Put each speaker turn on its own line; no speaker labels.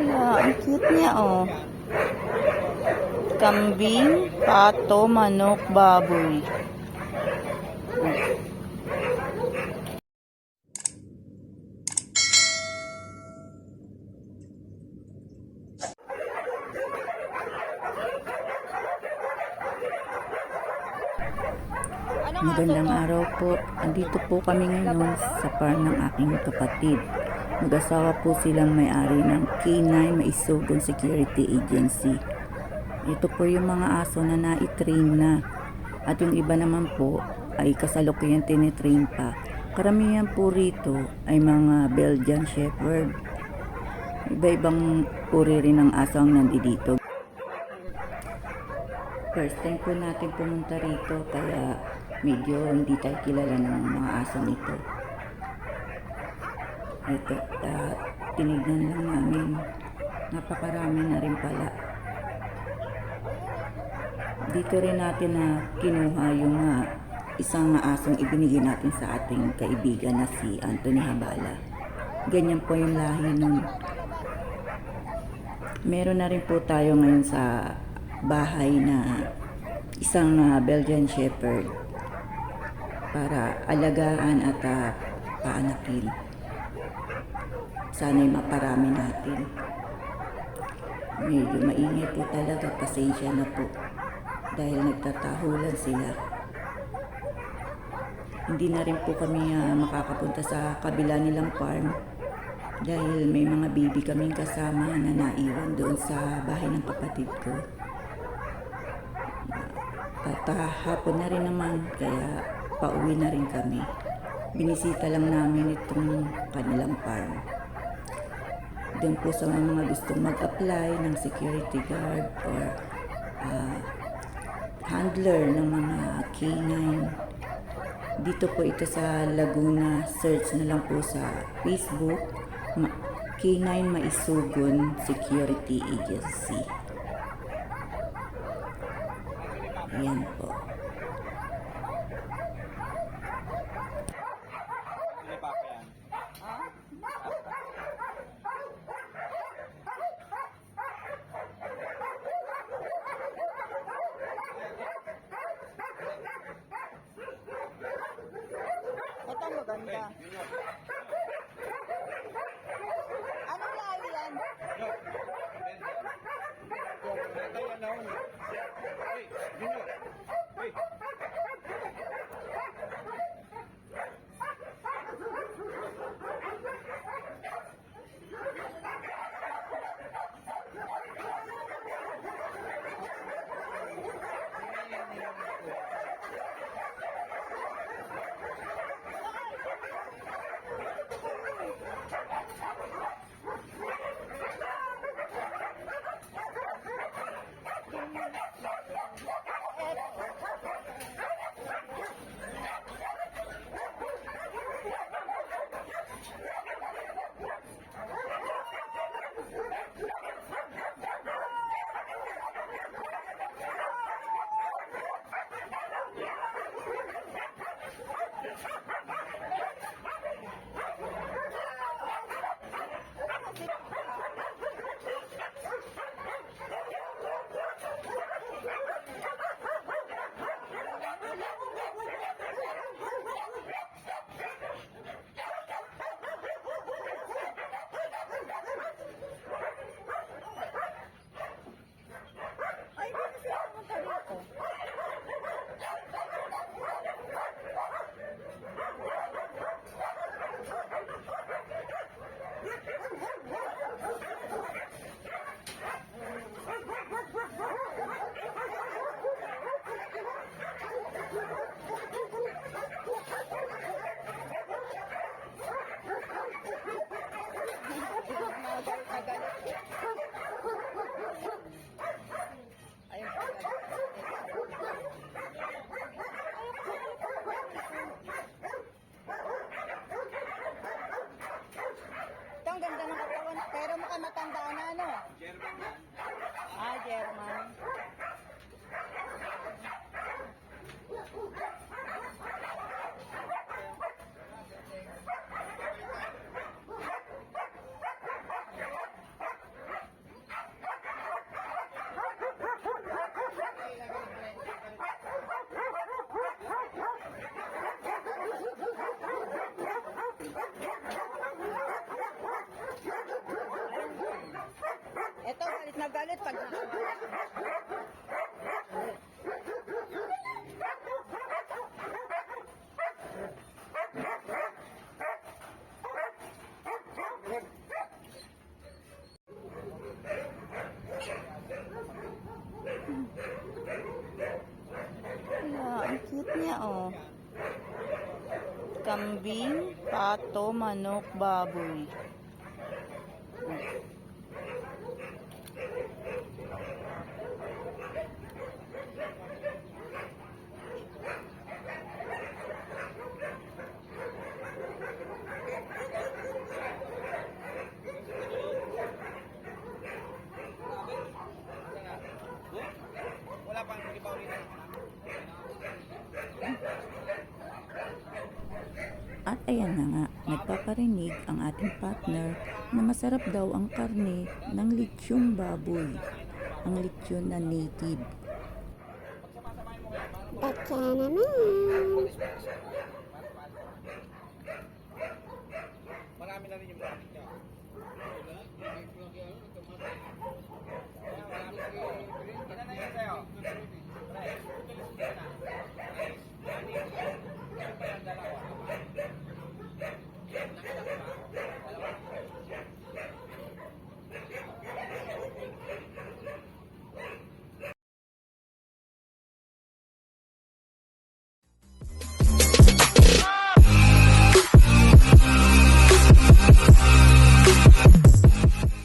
Wala, ang cute niya, oh. Kambing, pato, manok, baboy. Magandang araw po. Andito po kami ngayon sa farm ng aking kapatid. Mag-asawa po silang may-ari ng K9 Maisugon Security Agency. Ito po yung mga aso na na-train na. At yung iba naman po ay kasalukuyan tinitrain pa. Karamihan po rito ay mga Belgian Shepherd. Iba-ibang puri rin ng aso ang nandito. First time po natin pumunta rito kaya medyo hindi tayo kilala ng mga asong ito. Ito, uh, tinignan lang namin. Napakarami na rin pala. Dito rin natin na kinuha yung uh, isang asong ibinigay natin sa ating kaibigan na si Anthony Habala. Ganyan po yung lahi nun. Meron na rin po tayo ngayon sa bahay na isang uh, Belgian Shepherd para alagaan at uh, paanakin. Sana'y maparami natin. Medyo maingay po talaga, pasensya na po. Dahil nagtatahulan sila. Hindi na rin po kami uh, makakapunta sa kabila nilang farm dahil may mga baby kaming kasama na naiwan doon sa bahay ng kapatid ko. At uh, hapon na rin naman, kaya pauwi na rin kami. Binisita lang namin itong kanilang farm. Doon po sa mga gustong mag-apply ng security guard or uh, handler ng mga K9. Dito po ito sa Laguna. Search na lang po sa Facebook. Ma- K9 Maisugon Security Agency. Ayan po. galit na
galit pag ah, Ala, niya, oh.
Kambing, pato, manok, baboy.
Oh.
At ayan na nga, nagpaparinig ang ating partner na masarap daw ang karne ng litsyong baboy, ang litsyon na native.
Bakya naman! Marami na rin yung.